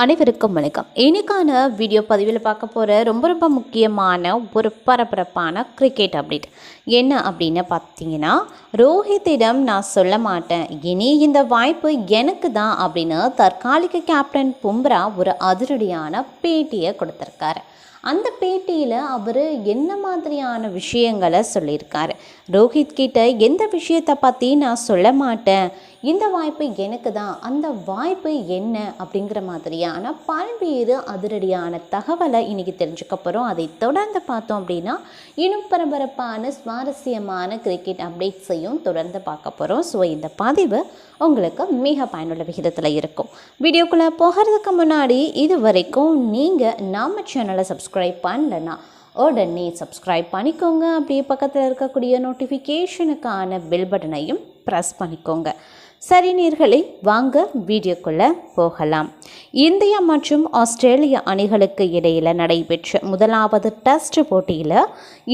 அனைவருக்கும் வணக்கம். இன்னைக்கான வீடியோ பதிவில் பார்க்க போகிற ரொம்ப ரொம்ப முக்கியமான ஒரு பரபரப்பான கிரிக்கெட் அப்டேட் என்ன அப்படின்னு பார்த்தீங்கன்னா ரோஹித்திடம் நான் சொல்ல மாட்டேன். இனி இந்த வாய்ப்பு எனக்கு தான் அப்படின்னு தற்காலிக கேப்டன் பும்ரா ஒரு அதிரடியான பேட்டியை கொடுத்துருக்காரு. அந்த பேட்டியில் அவர் என்ன மாதிரியான விஷயங்களை சொல்லியிருக்காரு? ரோஹித் கிட்ட எந்த விஷயத்தை பற்றி நான் சொல்ல மாட்டேன்? இந்த வாய்ப்பு எனக்கு தான் அந்த வாய்ப்பு என்ன அப்படிங்கிற மாதிரியான பல்வேறு அதிரடியான தகவலை இன்றைக்கி தெரிஞ்சுக்க போகிறோம் அதை தொடர்ந்து பார்த்தோம் அப்படின்னா இன்னும் பரபரப்பான சுவாரஸ்யமான கிரிக்கெட் அப்டேட்ஸையும் தொடர்ந்து பார்க்க போகிறோம் ஸோ இந்த பதிவு உங்களுக்கு மிக பயனுள்ள விகிதத்தில் இருக்கும். வீடியோக்குள்ளே போகிறதுக்கு முன்னாடி இது வரைக்கும் நீங்கள் நம்ம சேனலை சப்ஸ்கிரைப் பண்ணலன்னா உடனே சப்ஸ்கிரைப் பண்ணிக்கோங்க. அப்படியே பக்கத்தில் இருக்கக்கூடிய நோட்டிஃபிகேஷனுக்கான பெல் பட்டனையும் ப்ரெஸ் பண்ணிக்கோங்க. சரிநீர்களை வாங்க வீடியோக்குள்ளே போகலாம். இந்தியா மற்றும் ஆஸ்திரேலிய அணிகளுக்கு இடையில் நடைபெற்ற முதலாவது டெஸ்ட் போட்டியில்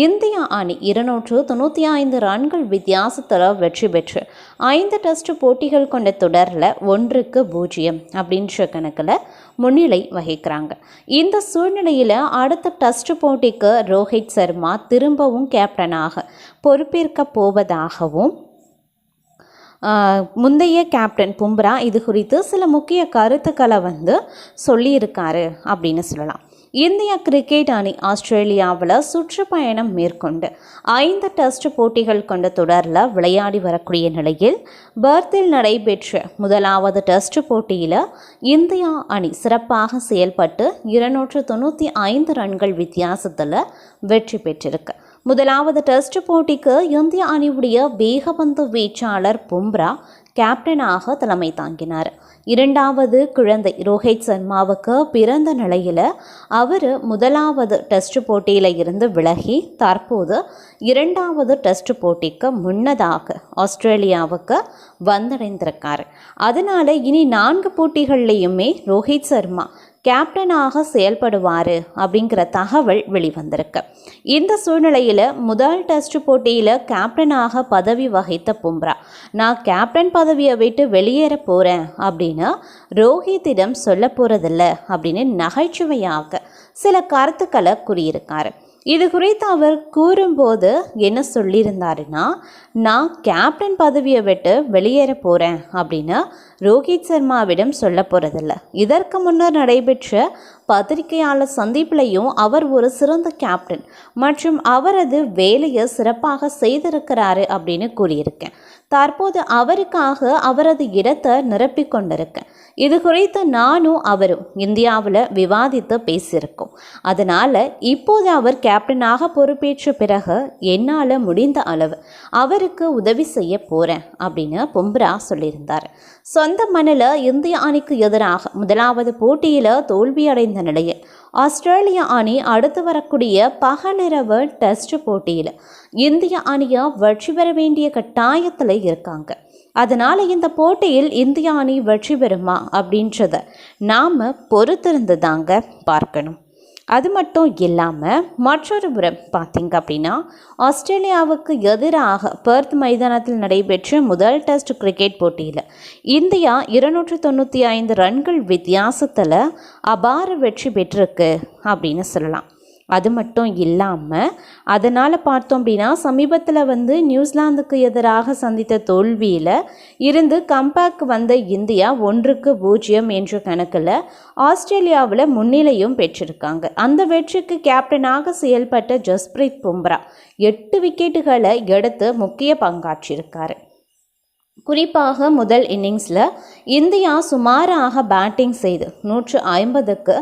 இந்தியா அணி இருநூற்று தொண்ணூற்றி ஐந்து ரன்கள் வித்தியாசத்தில் வெற்றி பெற்று ஐந்து டெஸ்ட் போட்டிகள் கொண்ட தொடரில் ஒன்றுக்கு பூஜ்ஜியம் அப்படின்ற கணக்கில் முன்னிலை வகிக்கிறாங்க. இந்த சூழ்நிலையில் அடுத்த டெஸ்ட் போட்டிக்கு ரோஹித் சர்மா திரும்பவும் கேப்டனாக பொறுப்பேற்க போவதாகவும் முந்தைய கேப்டன் பும்ரா இது குறித்து சில முக்கிய கருத்துக்களை வந்து சொல்லியிருக்காரு அப்படின்னு சொல்லலாம். இந்திய கிரிக்கெட் அணி ஆஸ்திரேலியாவில் சுற்றுப்பயணம் மேற்கொண்டு ஐந்து டெஸ்ட் போட்டிகள் கொண்ட தொடரில் விளையாடி வரக்கூடிய நிலையில் பர்த்தில் நடைபெற்ற முதலாவது டெஸ்ட் போட்டியில் இந்தியா அணி சிறப்பாக செயல்பட்டு இருநூற்று தொண்ணூற்றி ஐந்து ரன்கள் வித்தியாசத்தில் வெற்றி பெற்றிருக்கு. முதலாவது டெஸ்ட் போட்டிக்கு இந்திய அணியுடைய வேகபந்து வீச்சாளர் பும்ரா கேப்டனாக தலைமை தாங்கினார். இரண்டாவது குழந்தை ரோஹித் சர்மாவுக்கு பிறந்த நிலையில் அவர் முதலாவது டெஸ்ட் போட்டியில் இருந்து விலகி தற்போது இரண்டாவது டெஸ்ட் போட்டிக்கு முன்னதாக ஆஸ்திரேலியாவுக்கு வந்தடைந்திருக்கார். அதனால் இனி நான்கு போட்டிகள்லையுமே ரோஹித் சர்மா கேப்டனாக செயல்படுவார் அப்படிங்கிற தகவல் வெளிவந்திருக்கு. இந்த சூழ்நிலையில் முதல் டெஸ்ட் போட்டியில் கேப்டனாக பதவி வகித்த பும்ரா நான் கேப்டன் பதவியை விட்டு வெளியேற போகிறேன் அப்படின்னு ரோஹித்திடம் சொல்ல போகிறதில்ல அப்படின்னு நகைச்சுவையாக சில கருத்துக்களை கூறியிருக்காரு. இது குறித்து அவர் கூறும்போது என்ன சொல்லியிருந்தாருன்னா நான் கேப்டன் பதவியை விட்டு வெளியேற போகிறேன் அப்படின்னு ரோஹித் சர்மாவிடம் சொல்ல போகிறதில்ல இதற்கு முன்னர் நடைபெற்ற பத்திரிகையாளர் சந்திப்பிலையும் அவர் ஒரு சிறந்த கேப்டன் மற்றும் அவரது வேலையை சிறப்பாக செய்திருக்கிறாரு அப்படின்னு கூறியிருக்கேன். தற்போது அவருக்காக அவரது இடத்தை நிரப்பிக் கொண்டிருக்கேன் இது குறித்து நானும் அவரும் இந்தியாவில் விவாதித்து பேசியிருக்கோம். அதனால் இப்போது அவர் கேப்டனாக பொறுப்பேற்ற பிறகு என்னால் முடிந்த அளவு அவருக்கு உதவி செய்ய போகிறேன் அப்படின்னு பும்ரா சொல்லியிருந்தார். சொந்த மண்ணில் இந்திய அணிக்கு எதிராக முதலாவது போட்டியில் தோல்வியடைந்த நிலையில் ஆஸ்திரேலிய அணி அடுத்து வரக்கூடிய பகலிரவு டெஸ்ட் போட்டியில் இந்திய அணியை வெற்றி பெற வேண்டிய கட்டாயத்தில் இருக்காங்க. அதனால் இந்த போட்டியில் இந்திய அணி வெற்றி பெறுமா அப்படின்றத நாம் பொறுத்திருந்து தாங்க பார்க்கணும். அது மட்டும் இல்லாமல் மற்றொரு புறம் பார்த்திங்க அப்படின்னா ஆஸ்திரேலியாவுக்கு எதிராக பெர்த் மைதானத்தில் நடைபெற்ற முதல் டெஸ்ட் கிரிக்கெட் போட்டியில் இந்தியா இருநூற்று தொண்ணூற்றி ஐந்து ரன்கள் வித்தியாசத்தில் அபார வெற்றி பெற்றிருக்கு அப்படின்னு சொல்லலாம். அது மட்டும் இல்லாமல் அதனால் பார்த்தோம் அப்படின்னா சமீபத்தில் வந்து நியூசிலாந்துக்கு எதிராக சந்தித்த தோல்வியில் இருந்து கம்பேக் வந்த இந்தியா ஒன்றுக்கு பூஜ்ஜியம் என்ற கணக்கில் ஆஸ்திரேலியாவில் முன்னிலையும் பெற்றிருக்காங்க. அந்த வெற்றிக்கு கேப்டனாக செயல்பட்ட ஜஸ்பிரீத் பும்ரா எட்டு விக்கெட்டுகளை எடுத்து முக்கிய பங்காற்றியிருக்காரு. குறிப்பாக முதல் இன்னிங்ஸில் இந்தியா சுமாராக பேட்டிங் செய்து நூற்று ஐம்பதுக்கு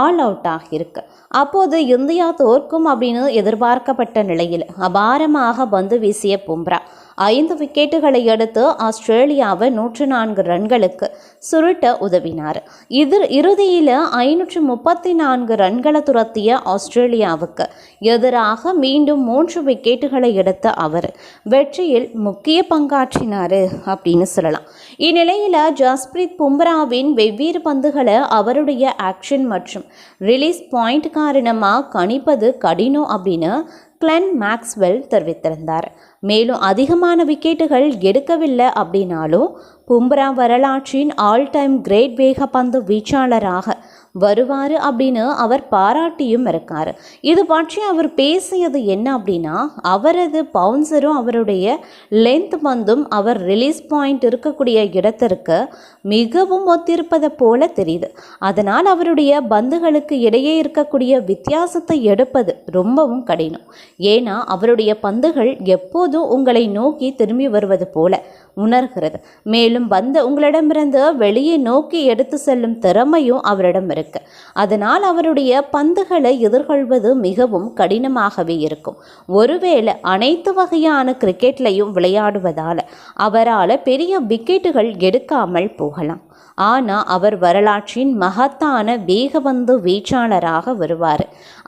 ஆல் அவுட் ஆகியிருக்கு. அப்போது இந்தியா தோற்கும் அப்படின்னு எதிர்பார்க்கப்பட்ட நிலையில் அபாரமாக பந்து வீசிய பும்ரா. ஐந்து விக்கெட்டுகளை எடுத்து ஆஸ்திரேலியாவை நூற்று நான்கு ரன்களுக்கு சுருட்ட உதவினார். இது இறுதியில் ஐநூற்று முப்பத்தி நான்கு ரன்களை துரத்திய ஆஸ்திரேலியாவுக்கு எதிராக மீண்டும் மூன்று விக்கெட்டுகளை எடுத்த அவர் வெற்றியில் முக்கிய பங்காற்றினார் அப்படின்னு சொல்லலாம். இந்நிலையில் ஜஸ்பிரீத் பும்ராவின் வெவ்வேறு பந்துகளை அவருடைய ஆக்ஷன் மற்றும் ரிலீஸ் பாயிண்ட் காரணமாக கணிப்பது கடினம் அப்படின்னு கிளென் மேக்ஸ்வெல் தெரிவித்திருந்தார். மேலும் அதிகமான விக்கெட்டுகள் எடுக்கவில்லை அப்படின்னாலும் பும்ரா வரலாற்றின் ஆல் டைம் கிரேட் வேகப்பந்து வீச்சாளராக வருவார் அப்படின்னு அவர் பாராட்டியும் இருக்கார் இது பற்றி அவர் பேசியது என்ன அப்படின்னா அவரது பவுன்சரும் அவருடைய லென்த் பந்தும் அவர் ரிலீஸ் பாயிண்ட் இருக்கக்கூடிய இடத்திற்கு மிகவும் ஒத்திருப்பதை போல தெரியுது. அதனால் அவருடைய பந்துகளுக்கு இடையே இருக்கக்கூடிய வித்தியாசத்தை எடுப்பது ரொம்பவும் கடினம். ஏன்னா அவருடைய பந்துகள் எப்போதும் உங்களை நோக்கி திரும்பி வருவது போல உணர்கிறது. மேலும் பந்து உங்களிடமிருந்து வெளியே நோக்கி எடுத்து செல்லும் திறமையும் அவரிடம் இருக்கு. அதனால் அவருடைய பந்துகளை எதிர்கொள்வது மிகவும் கடினமாகவே இருக்கும். ஒருவேளை அனைத்து வகையான கிரிக்கெட்லையும் விளையாடுவதால் அவரால் பெரிய விக்கெட்டுகள் எடுக்காமல் போகலாம். ஆனால் அவர் வரலாற்றின் மகத்தான வேகபந்து வீச்சாளராக வருவார்.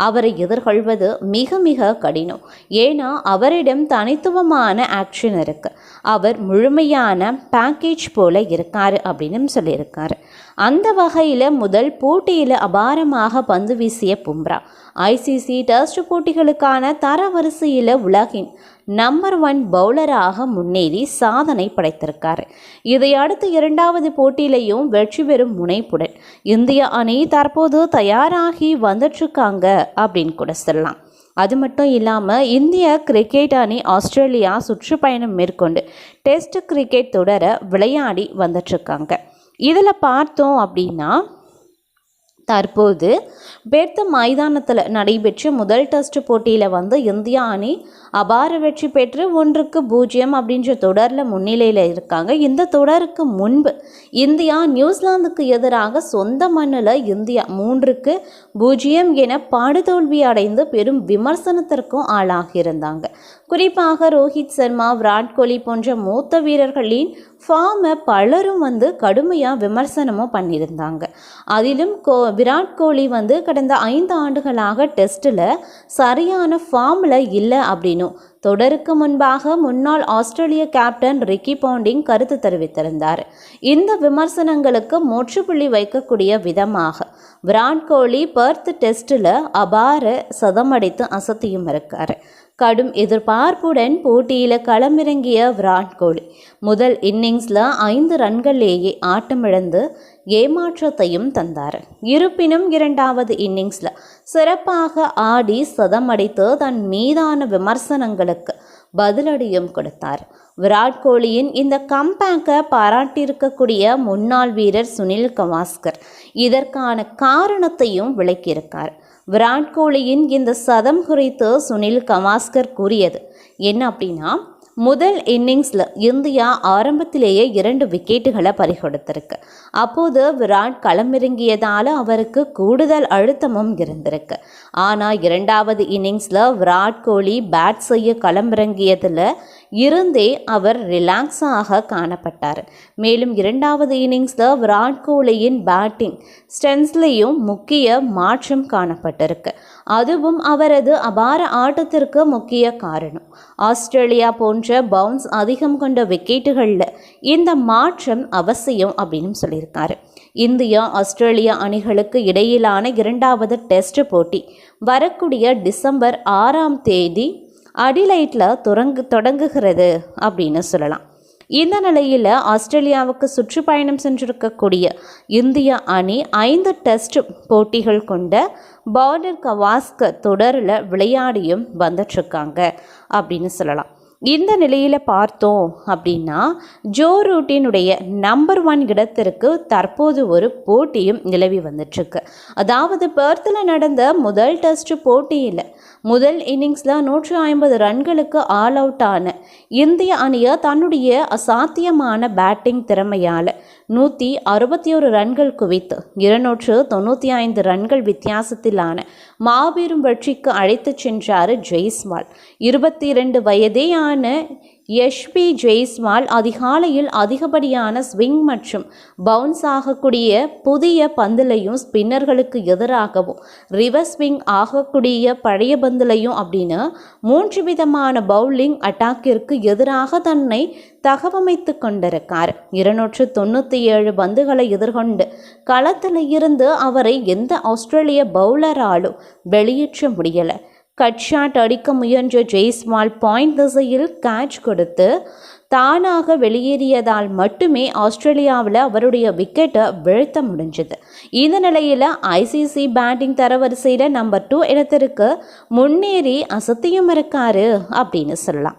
அவரை எதிர்கொள்வது மிக மிக கடினம். ஏன்னா அவரிடம் தனித்துவமான ஆக்ஷன் இருக்குது அவர் முழுமையான பேக்கேஜ் போல இருக்கார் அப்படின்னு சொல்லியிருக்காரு. அந்த வகையில் முதல் போட்டியில் அபாரமாக பந்து வீசிய பும்ரா. ஐசிசி டெஸ்ட் போட்டிகளுக்கான தரவரிசையில் உலகின் நம்பர் ஒன் பவுலராக முன்னேறி சாதனை படைத்திருக்கார். இதையடுத்து இரண்டாவது போட்டியிலையும் வெற்றி பெறும் முனைப்புடன் இந்திய அணி தற்போது தயாராகி வந்துட்டுருக்காங்க அப்படின்னு கூட சொல்லலாம். அது மட்டும் இல்லாமல் இந்திய கிரிக்கெட் அணி ஆஸ்திரேலியா சுற்றுப்பயணம் மேற்கொண்டு டெஸ்ட் கிரிக்கெட் தொடர விளையாடி வந்துட்டுருக்காங்க. இதில் பார்த்தோம் அப்படின்னா தற்போது பெர்த் மைதானத்தில் நடைபெற்ற முதல் டெஸ்ட் போட்டியில் வந்து இந்தியா அணி அபார வெற்றி பெற்று ஒன்றுக்கு பூஜ்ஜியம் அப்படின்ற தொடரில் முன்னிலையில் இருக்காங்க. இந்த தொடருக்கு முன்பு இந்தியா நியூசிலாந்துக்கு எதிராக சொந்த மண்ணில் இந்தியா மூன்றுக்கு பூஜ்ஜியம் என படுதோல்வி அடைந்து பெரும் விமர்சனத்திற்கும் ஆளாகியிருந்தாங்க. குறிப்பாக ரோஹித் சர்மா விராட் கோலி போன்ற மூத்த வீரர்களின் ஃபார்மை பலரும் வந்து கடுமையாக விமர்சனமும் பண்ணியிருந்தாங்க. அதிலும் கோ விராட் கோலி வந்து கடந்த ஐந்து ஆண்டுகளாக டெஸ்ட்டில் சரியான ஃபார்மில் இல்லை அப்படின்னும். தொடருக்கு முன்பாக முன்னாள் ஆஸ்திரேலிய கேப்டன் ரிக்கி பாண்டிங் கருத்து தெரிவித்திருந்தார். இந்த விமர்சனங்களுக்கு முற்றுப்புள்ளி வைக்கக்கூடிய விதமாக விராட் கோலி பர்த் டெஸ்ட்டில் அபார சதமடித்து அசத்தியும் இருக்கார். கடும் எதிர்பார்ப்புடன் போட்டியில் களமிறங்கிய விராட் கோலி முதல் இன்னிங்ஸில் ஐந்து ரன்களிலேயே ஆட்டமிழந்து ஏமாற்றத்தையும் தந்தார். இருப்பினும் இரண்டாவது இன்னிங்ஸில் சிறப்பாக ஆடி சதமடைத்து தன் மீதான விமர்சனங்களுக்கு பதிலடியும் கொடுத்தார். விராட் கோலியின் இந்த கம்பேக்கை பாராட்டியிருக்கக்கூடிய முன்னாள் வீரர் சுனில் கவாஸ்கர் இதற்கான காரணத்தையும் விளக்கியிருக்கார். விராட் கோலியின் இந்த சதம் குறித்து சுனில் கவாஸ்கர் கூறியது. என்ன அப்படின்னா முதல் இன்னிங்ஸில் இந்தியா ஆரம்பத்திலேயே இரண்டு விக்கெட்டுகளை பறிகொடுத்திருக்கு. அப்போது விராட் களமிறங்கியதால் அவருக்கு கூடுதல் அழுத்தமும் இருந்திருக்கு. ஆனால் இரண்டாவது இன்னிங்ஸில் விராட் கோலி பேட் செய்ய களமிறங்கியதில் இருந்தே அவர் ரிலாக்ஸாக காணப்பட்டார். மேலும் இரண்டாவது இன்னிங்ஸில் விராட் கோலியின் பேட்டிங் ஸ்டென்ஸ்லேயும் முக்கிய மாற்றம் காணப்பட்டிருக்கு. அதுவும் அவரது அபார ஆட்டத்திற்கு முக்கிய காரணம். ஆஸ்திரேலியா போன்ற பவுன்ஸ் அதிகம் கொண்ட விக்கெட்டுகளில் இந்த மாற்றம் அவசியம் அப்படின்னு சொல்லியிருக்காரு. இந்தியா ஆஸ்திரேலியா அணிகளுக்கு இடையிலான இரண்டாவது டெஸ்ட் போட்டி. வரக்கூடிய டிசம்பர் ஆறாம் தேதி அடிலைட்டில் தொடங்கு தொடங்குகிறது அப்படின்னு சொல்லலாம். இந்த நிலையில் ஆஸ்திரேலியாவுக்கு சுற்றுப்பயணம் சென்றிருக்கக்கூடிய இந்திய அணி ஐந்து டெஸ்ட் போட்டிகள் கொண்ட பார்டர் கவாஸ்க தொடரில் விளையாடியும் வந்துட்டுருக்காங்க அப்படின்னு சொல்லலாம். இந்த நிலையில் பார்த்தோம் அப்படின்னா ஜோ ரூட்டினுடைய நம்பர் ஒன் இடத்திற்கு தற்போது ஒரு போட்டியும் நிலவி வந்துட்டுருக்கு. அதாவது பெர்த்தில் நடந்த முதல் டெஸ்ட் போட்டியில் முதல் இன்னிங்ஸில் நூற்றி ஐம்பது ரன்களுக்கு ஆல் அவுட் ஆன இந்திய அணியை தன்னுடைய அசாத்தியமான பேட்டிங் திறமையால் நூற்றி அறுபத்தி ஒரு ரன்கள் குவித்து இருநூற்று தொண்ணூற்றி ஐந்து ரன்கள் வித்தியாசத்திலான மாபெரும் வெற்றிக்கு அழைத்துச் சென்றார் ஜெய்ஸ்வால். இருபத்தி இரண்டு வயதேயான எஷ்பி ஜெய்ஸ்வால் அதிகாலையில் அதிகப்படியான ஸ்விங் மற்றும் பவுன்ஸ் ஆகக்கூடிய புதிய பந்திலையும் ஸ்பின்னர்களுக்கு எதிராகவும் ரிவர்ஸ் ஸ்விங் ஆகக்கூடிய பழைய பந்திலையும் அப்படின்னு மூன்று விதமான பவுலிங் அட்டாக்கிற்கு எதிராக தன்னை தகவமைத்து கொண்டிருக்கார். இருநூற்று தொண்ணூற்றி ஏழு பந்துகளை எதிர்கொண்டு களத்தில் இருந்து அவரை எந்த ஆஸ்திரேலிய பவுலராலும் வெளியேற்ற முடியலை. கட் ஷாட் அடிக்க முயன்ற ஜெய்ஸ்வால் பாயிண்ட் திசையில் கேட்ச் கொடுத்து தானாக வெளியேறியதால் மட்டுமே ஆஸ்திரேலியாவில் அவருடைய விக்கெட்டை வீழ்த்த முடிஞ்சது. இந்த நிலையில் ஐசிசி பேட்டிங் தரவரிசையில் நம்பர் டூ இடத்திற்கு முன்னேறி அசத்தியும் இருக்காரு அப்படின்னு சொல்லலாம்.